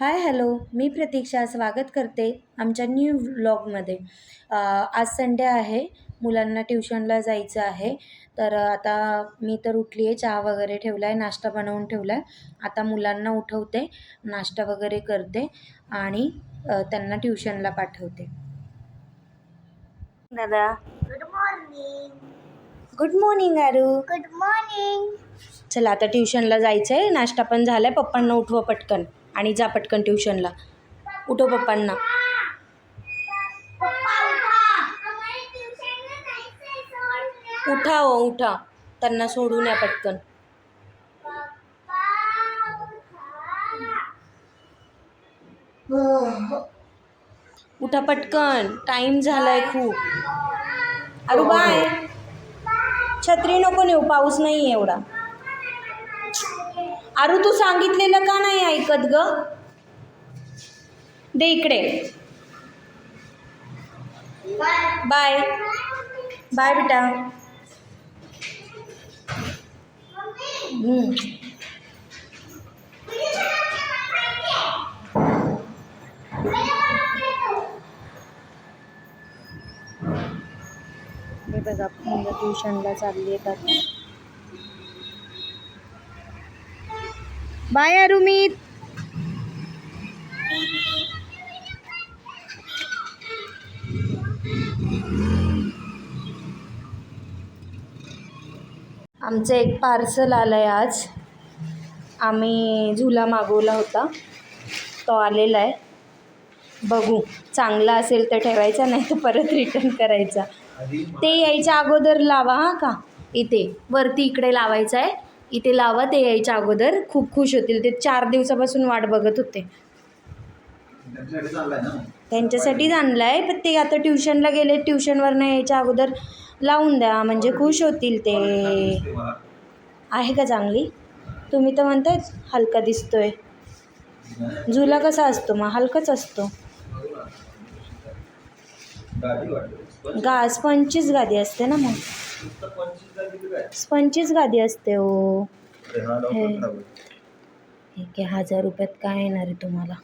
Hi hello. मी प्रतीक्षा. स्वागत करते आमच्या न्यू व्लॉगमध्ये. आज संडे आहे. मुलांना ट्युशनला जायचं आहे. तर आता मी तर उठली आहे चहा वगैरे ठेवला आहे नाश्ता बनवून ठेवला आहे आता मुलांना उठवते. नाश्ता वगैरे करते आणि त्यांना ट्युशनला पाठवते. दादा. Good morning good morning Aaru good morning चला आता ट्युशनला जायचं आहे नाश्ता पण झाला आहे पप्पांना उठवा पटकन. आणि जा पटकन ट्युशनला. उठो पप्पांना. उठा हो उठा. त्यांना सोडून या पटकन. उठा पटकन. टाइम झालाय खूप. अरे बाय. छत्री नको नेऊ पाऊस नाही एवढा. अरु तू सांगितलेलं का नाही ऐकत ग? दे इकडे. बाय. बाय बेटा. हे बघा मुलं ट्युशनला चालली येतात बाय अरुमित. आमचं एक पार्सल आलं आहे आज. आम्ही झुला मागवला होता. तो आलेला आहे. बघू चांगला असेल तर ठेवायचा नाही तर परत रिटर्न करायचा. ते यायच्या अगोदर लावा हां का? इथे वरती इकडे लावायचं आहे. इथे लावा ते यायच्या अगोदर. खूप खुश होतील. ते चार दिवसापासून वाट बघत होते. त्यांच्यासाठीच आणलं आहे पण ते आता ट्युशनला गेले ट्युशनवरनं यायच्या अगोदर लावून द्या. म्हणजे खुश होतील ते. आहे का चांगली? तुम्ही तर म्हणताय हलका दिसतोय. झुला कसा असतो मग? हलकाच असतो. गा स्पंचीच गादी असते ना मग? स्पंचीच गादी असते हो. ठीक आहे हजार रुपयात काय येणार आहे तुम्हाला?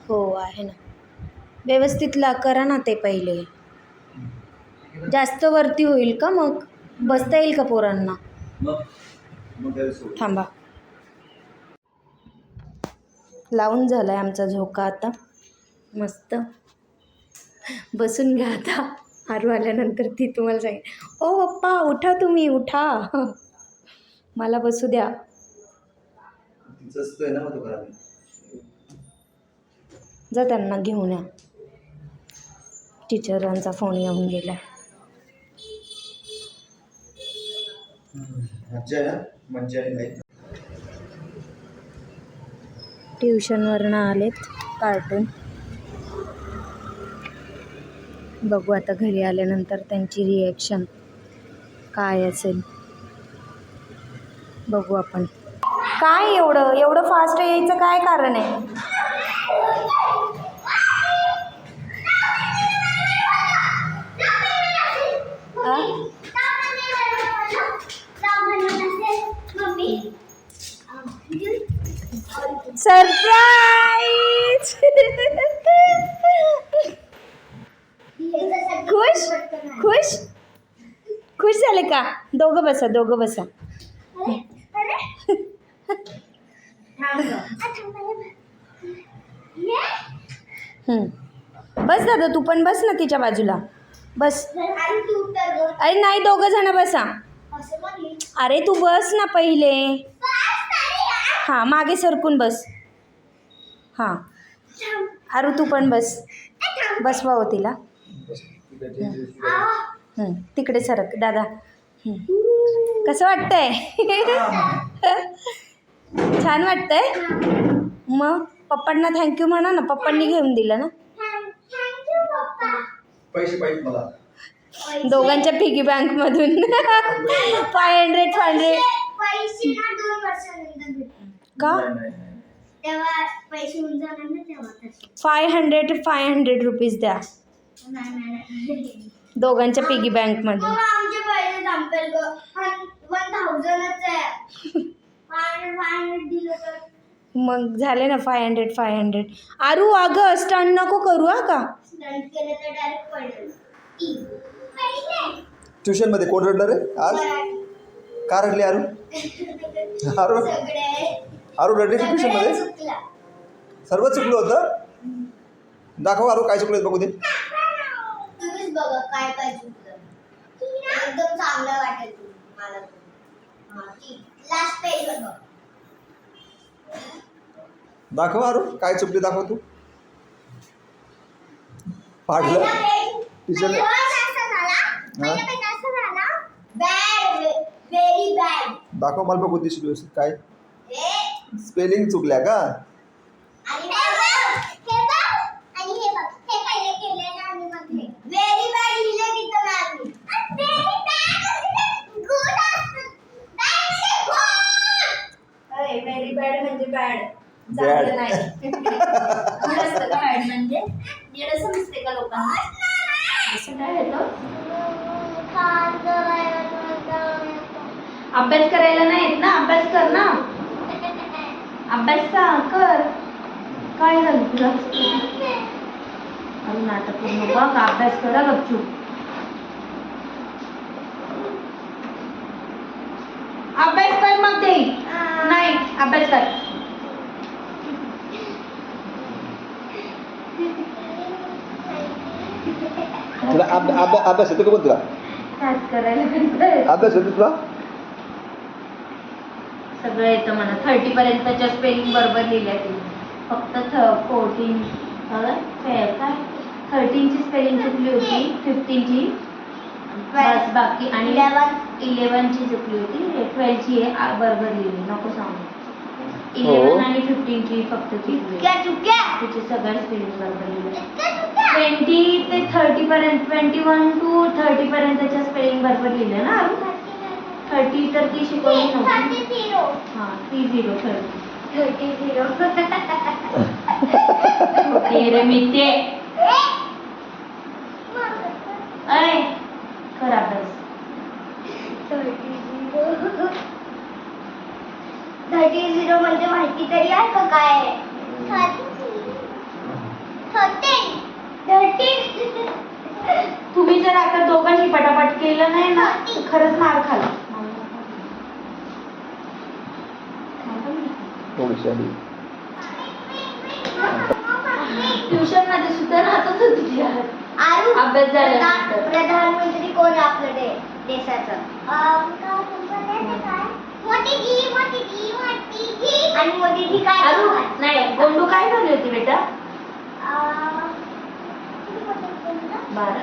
हो आहे. ना. व्यवस्थित ला करा ना ते पहिले. जास्त वरती होईल का मग? बसता येईल का पोरांना? थांबा. लावून झाला आहे आमचा झोका आता. मस्त. बसून घ्या आता. आरू आल्यानंतर ती तुम्हाला सांगेल ओ पप्पा उठा तुम्ही उठा. मला बसू द्या. जा त्यांना घेऊन या. टीचरांचा फोन येऊन गेला ट्युशनवरनं आलेत कार्टून. बघू आता घरी आल्यानंतर त्यांची रिॲक्शन काय असेल. बघू आपण. काय एवढं? एवढं फास्ट यायचं काय कारण आहे? बसा दोघं बसा. हम्म. बस दादा तू पण बस ना तिच्या बाजूला. बस. अरे नाही दोघं जण बसा. अरे तू बस ना पहिले. हां मागे सरकून बस. हां. अरू तू पण बस. बसवा हो तिला. हं, तिकडे सरक. दादा. कसं वाटतंय? छान वाटतंय. मग पप्पांना थँक्यू म्हणा ना पप्पांनी घेऊन दिलं ना. पैसे पाहिजे मला. दोघांच्या पिगी बँकमधून फाय हंड्रेड फाय हंड्रेड का? Five hundred five hundred rupees द्या. दोघांच्या पिगी आमचे पैसे संपेल वन थाउजंडच आहे. दिलं तर. मग झाले ना five hundred five hundred Aru अगं स्टंट नको करू हा का? स्टंट केलं तर डायरेक्ट पडेल. ई. पहिले. ट्युशनमध्ये कोण रडलं रे? आज. का रडली आरू? आरू? सगळे. आरू रडली सगळे ट्युशनमध्ये चुकला. सर्व चुकलं होतं? दाखव आरू काय चुकलं बघू दे. तुम्हीच बघा काय काय चुकलं एकदम चांगलं वाटेल मला लास्ट पेज बघ. दाखव आरू काय चुकली दाखव तू. पाडलं टीचर बॅड दाखव मला बघू दिसली व्यवस्थित काय. स्पेलिंग चुकल्या का आणि हे बघ हे बघ आणि हे बघ हे पहिले केलेलं आणि मग हे व्हेरी बॅड लिहिलं तिथं मॅमनी व्हेरी बॅड गुड असतं बॅड म्हणजे गुड व्हेरी बॅड बॅड म्हणजे समजते का लोकांना? असं काय येतं अभ्यास करायला नाही येत ना? अभ्यास कर ना. अभ्यास कर. काय झालं तुला? अरे नाटक करू नका का? अभ्यास करा गपचूप. अभ्यास कर मग दे नाही अभ्यास कर. तुला अभ- अभ- अभ्यास येतो का पण तुला. अभ्यास येतो तुला सगळं येतं म्हणा थर्टी पर्यंतच्या स्पेलिंग बरोबर लिहिल्या तिने फक्त फोर्टीन काय थर्टीनची स्पेलिंग चुकली होती फिफ्टीनची बस बाकी आणि इलेवनची चुकली होती. ट्वेल्वची आहे आ- बरोबर लिहिली नको सांगू. इलेवन आणि फिफ्टीनची फक्त चुकली तिची सगळ्या स्पेलिंग बरोबर लिहिली ट्वेंटी ते थर्टी पर्यंत ट्वेंटी वन टू थर्टी पर्यंतच्या स्पेलिंग बरोबर लिहिलं ना? थर्टी तर ती शिकवली नव्हती. थर्टी झिरो हां three zero thirty thirty zero okay रे मी ते. अय कर अभ्यास. थर्टी झिरो म्हणजे माहिती तरी आहे का काय? थर्टीन तुम्ही जर आता दोघांनी पटापट केलं नाही ना खरंच मार खाला ट्युशनमध्ये सुद्धा नाचत होती अभ्यास झाला. प्रधानमंत्री कोण आहे आपलं दे देशाचं आणि मोदीजी काय? नाही गोंडू काय झाली होती बेटा? बारा.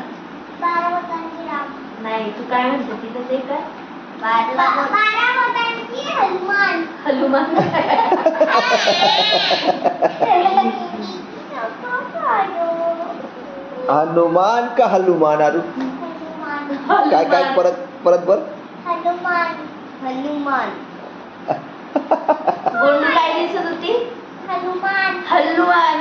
बारा मतांची राम. नाही तू काय म्हणते? तिथं ते काय बारा बारा मतांची हनुमान. हनुमान. हनुमान का हनुमान आरू? हनुमान. काय काय परत परत बर? हनुमान. हनुमान. गोंडू काय दिसत होती? हनुमान. हनुमान.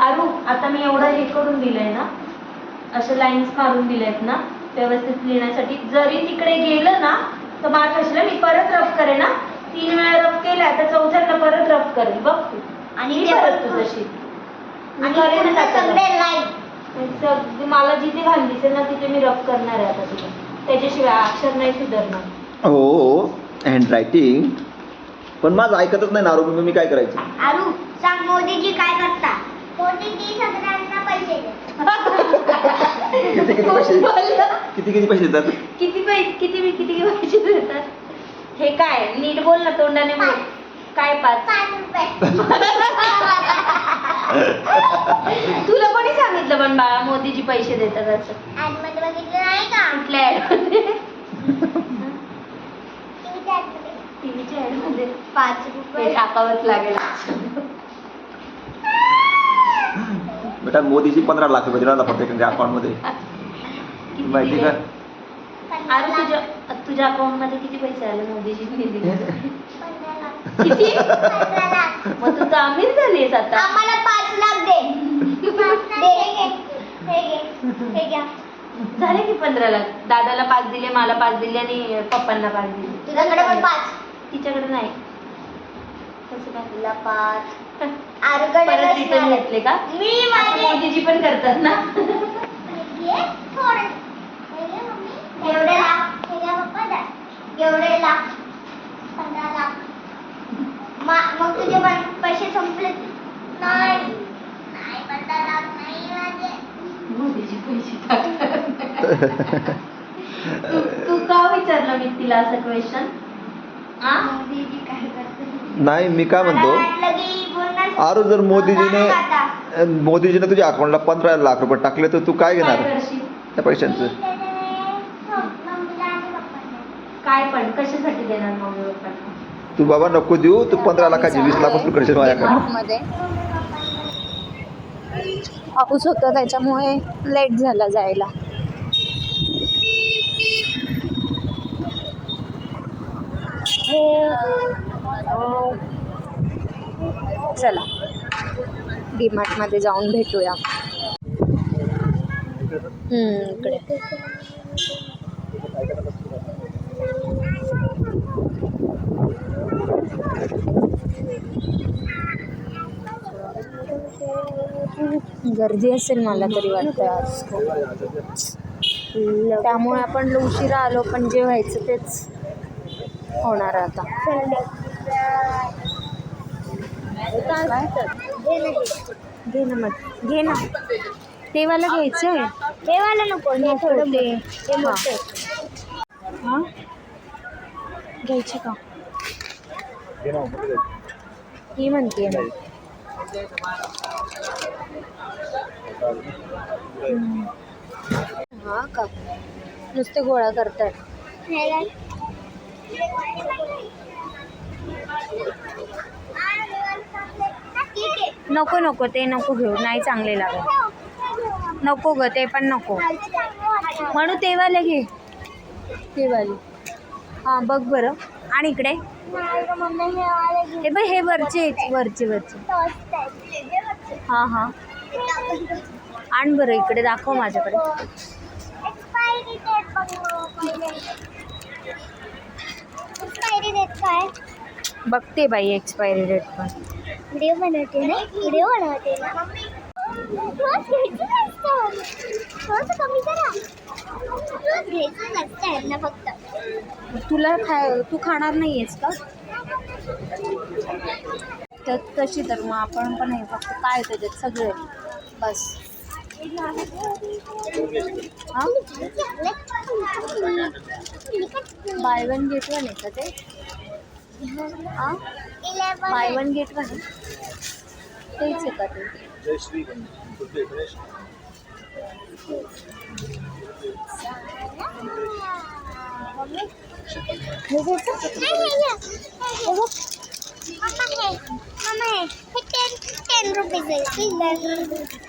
आरू आता मी एवढं हे करून दिलंय ना असे लाईन्स मारून दिलेत ना व्यवस्थित लिहिण्यासाठी. जरी तिकडे गेलं ना तर मार्क असलं मी परत रफ करेन ना तीन वेळा रफ केला तर चौथ्यांदा परत रफ करेल बघ तू. आणि परत तू तशी मी आणि सगळे लाईन. सग- मला जिथे घाल दिसेल ना तिथे मी रफ करणार आहे आता तुला त्याच्याशिवाय अक्षर नाही सुधारणार. हो हँड रायटिंग पण माझं ऐकतच नाही ना आरोग्य मी काय करायचं? आरू सांग मोदीजी काय करता. मोदीजी सगळ्यांना पैसे देतात. किती किती पैसे? बोललं. किती किती पैसे देतात? किती पैसे किती किती पैसे देतात? हे काय नीट बोल ना तोंडाने बोल. काय पाच? पाच रुपये. तुला कोणी सांगितलं पण बाळा मोदीजी पैसे देतात असं? मध्ये बघितलं नाही का? कुठल्या ad मध्ये टीव्हीच्या ad मध्ये. टीव्हीच्या ऍडमध्ये पाच रुपये. टाकावंच लागेल. बेटा मोदीची पंधरा लाख रुपये दिला प्रत्येकाच्या अकाउंटमध्ये किती माहिती? का? अरे तुझ्या तुझ्या अकाउंटमध्ये किती पैसे आले मोदीजी दिले. किती. मग तू तर अमीर झालीस आता आम्हाला पाच लाख दे. हे घ्या. झाले की पंधरा लाख? दादाला पाच दिले मला पाच दिले आणि पप्पांना पाच दिले. तुझ्याकडे पण पाच. तिच्याकडे नाही. कसं काय? तुला पाच. परत रिटर्न आरगड घेतले का? मी असं माझे मोदीजी पण करतात ना. एवढे लाख. एवढे लाख. पंधरा लाख. मग तुझे पैसे संपले. नाही. माझे पैसे. तू तू का विचारलं मी तिला असं क्वेश्चन मोदीजी काय करते नाही मी काय म्हणतो? अरे जर मोदीजीने मोदीजीने तुझ्या अकाउंटला पंधरा लाख रुपये टाकले तर तू काय काय घेणार त्या पैशांचं. हो. काय पण? कशासाठी देणार मम्मी पप्पांना? तू बाबा नको देऊ तू पंधरा लाखाची वीस लाख रुपये करशील माझ्याकडे मध्ये पाऊस होता त्याच्यामुळे लेट झाला जायला. चला. डीमार्टमध्ये जाऊन भेटूया. इकडे. गर्दी असेल मला तरी वाटतं आज. त्यामुळे आपण उशिरा आलो पण जे व्हायचं तेच होणार आता. घे ना मग. घे ना. ते वाला घ्यायचं आहे? हे वाला नको ते हां घ्यायचे का? ही म्हणते हा का? नुसते गोळा करतात. नको नको ते नको घेऊ. नाही चांगले लागत. नको ग ते पण नको. म्हणू ते वाले घे. ते वाले हां बघ बरं. आणि इकडे? हे हे बघ हे वरचे वरचे वरचे. हां हां. आण बरं इकडे दाखव माझ्याकडे. बघते बाई एक्सपायरी डेट पण. व्हिडिओ बनवते ना? व्हिडिओ बनवते ना? फक्त. तुला खाय तू खाणार नाही आहेस का? तर तशी तर मग आपण पण हे फक्त काय त्याच्यात सगळे. बस. हां? बाय वन गेट वन आहे का ते? हां? बाय वन गेट वन तेच आहे का ते?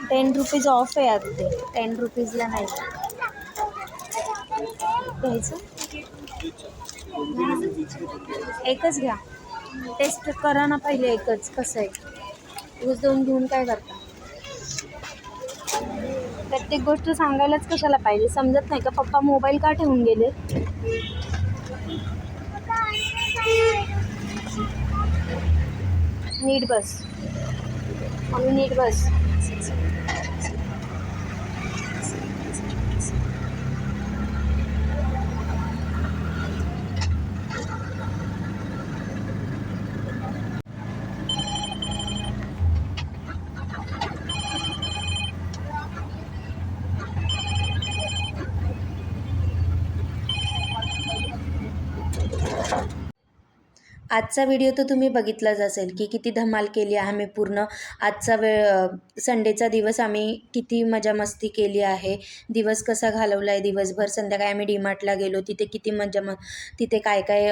टेन रुपीज ऑफ आहे आता ते. टेन रुपीजला नाही. घ्यायचं? एकच घ्या. टेस्ट करा ना पहिले एकच. कसं आहे? रोज दोन घेऊन काय करता? प्रत्येक गोष्ट सांगायलाच कशाला पाहिजे? समजत नाही का? पप्पा मोबाईल का ठेवून गेले नीट बस. मम्मी नीट बस. आजचा व्हिडिओ तर तुम्ही बघितलाच असेल की किती धमाल केली आहे आम्ही पूर्ण. आजचा वेळ संडेचा दिवस आम्ही किती मजा मस्ती केली आहे. दिवस कसा घालवला आहे दिवसभर संध्याकाळी आम्ही डीमार्टला गेलो. तिथे किती मजा म तिथे काय काय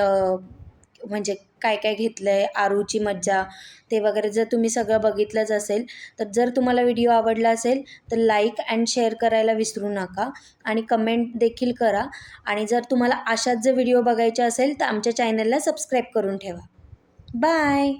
म्हणजे काय काय घेतलं आहे आरूची मज्जा ते वगैरे जर तुम्ही सगळं बघितलंच असेल तर जर तुम्हाला व्हिडिओ आवडला असेल तर लाईक अँड शेअर करायला विसरू नका आणि कमेंट देखील करा. आणि जर तुम्हाला अशाच जर व्हिडिओ बघायचे असेल तर आमच्या चॅनलला सबस्क्राईब करून ठेवा. बाय